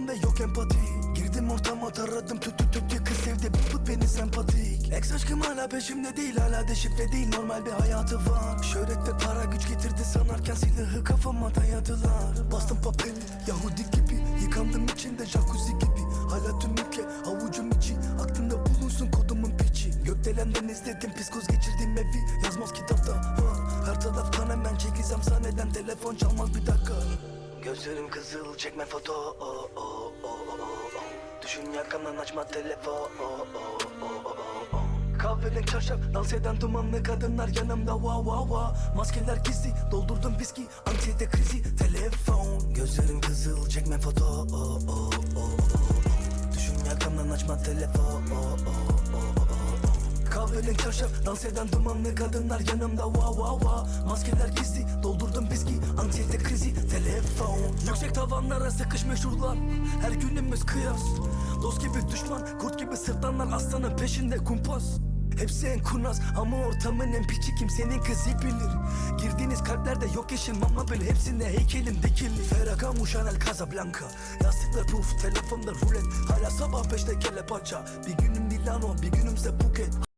yalan ve yok empati. Girdim ortama taradım. Tüt tüt tüt kız sevdi bu put beni sempatik. Ex aşkım hala peşimde değil hala deşifre değil. Normal bir hayatı var. Şöhret ve para güç getirdi sanarken silahı kafama dayadılar. Bastım papel Yahudi gibi. Yıkandım içinde jacuzzi gibi. Hala tüm ülke avucum içi. Aklında bulunsun kodumun piçi. Gökdelenden izledim psikoz geçirdim evi. Yazmaz kitapta ha. Her taraf kan hemen çekilsem sahneden telefon çalmaz bir dakika Gözlerim kızıl çekme foto oh, oh, oh, oh, oh. Düşün yakamdan açma telefon oh, oh, oh, oh, oh, oh. Çarşaf dans eden dumanlı kadınlar yanımda wow wow wow Maskeler gizli doldurdum viski anksiyete krizi telefon Gözlerim kızıl çekme foto oh, oh, oh, oh, oh. Düşün yakamdan açma telefon oh, oh, oh, oh, oh. Kahverengi çarşaf dans eden dumanlı kadınlar yanımda wow wow wow Maskeler gizli doldurdum Yüksek tavanlara sıkışmış şuralar her günümüz kıyas. Dost gibi düşman kurt gibi sırtlanlar aslanın peşinde kumpas. Hepsi en kurnaz ama ortamın en piçi kimsenin kızı bilir. Girdiğiniz kalplerde yok yeşil mama böyle hepsinde heykelim dikili. Ferragamo Chanel Casablanca. Yastıklar puf telefonda rulet. Hala sabah beşte kelle paça. Bir günüm Milano bir günümse Phuket